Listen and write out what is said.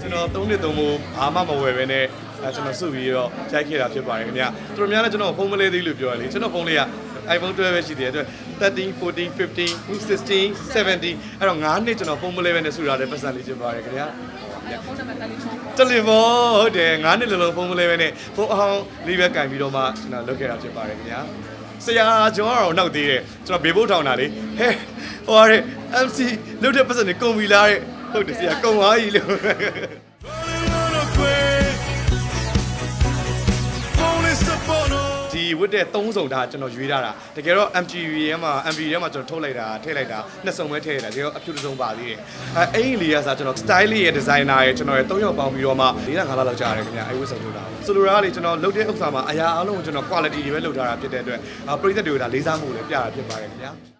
ကျွန်တော်သုံးနှစ်သုံးဖို့ဘာမှမဝယ်ပဲနဲ့အဲကျွန်တော်စုပြီးတော့ကြိုက်ခဲ့တာဖြစ်ပါတယ်ခင်ဗျာသူတို့များလည်းကျွန်တော်ဖုန်းမလေးသေးလို့ပြောရလေကျွန်တော်ဖုန်းလေးက iPhone 12ပဲရှိသေးတယ်အတွက်13 14 15 16 17အဲ့တော့9နှစ်ကျွန်တော်ဖုန်းမလေးပဲနဲ့စုထားတဲ့ပတ်စံလေးဖြစ်ပါတယ်ခင်ဗျာတယ်လီဖုန်းဟုတ်တယ်9နှစ်လုံးလုံးဖုန်းမလေးပဲနဲ့ဖုန်းအဟောင်းလေးပဲကင်ပြီးတော့မှကျွန်တော်လုပ်ခဲ့တာဖြစ်ပါတယ်ခင်ဗျာ ဆရာကျော်ကတော့နောက်သေးတယ်ကျွန်တော်ဘေဘုတ်ထောင်တာလေဟဲဟိုရဲ MC လုပ်တဲ့ပတ်စံတွေကုန်ပြီလားတဲ့ဟုတ်တယ်ဆရာကုန်သွားပြီလို့ ဝတ်တဲ့သုံးစုံဒါကျွန်တော်ရွေးထားတာတကယ်တော့ MTV ထဲမှာ MV ထဲမှာကျွန်တော်ထုတ်လိုက်တာထည့်လိုက်တာနှစ်စုံပဲထည့်လိုက်တာတကယ်တော့အဖြူတစ်စုံပါသေးတယ်အဲအဲ့ဒီလေးကစားကျွန်တော် style လေးရဲ့ designer ရဲ့ကျွန်တော်ရဲ့၃ယောက်ပေါင်းပြီးတော့မှ၄၅လောက်ကြာတယ်ခင်ဗျအဲ့ဝတ်စုံလို့တာဆိုလိုတာကလေကျွန်တော်လုပ်တဲ့ဥစ္စာမှာအရာအလုံးကိုကျွန်တော် quality တွေပဲလုပ်ထားတာဖြစ်တဲ့အတွက်အာပရိသတ်တွေကဒါလေးစားမှုကိုလည်းပြတာဖြစ်ပါတယ်ခင်ဗျာ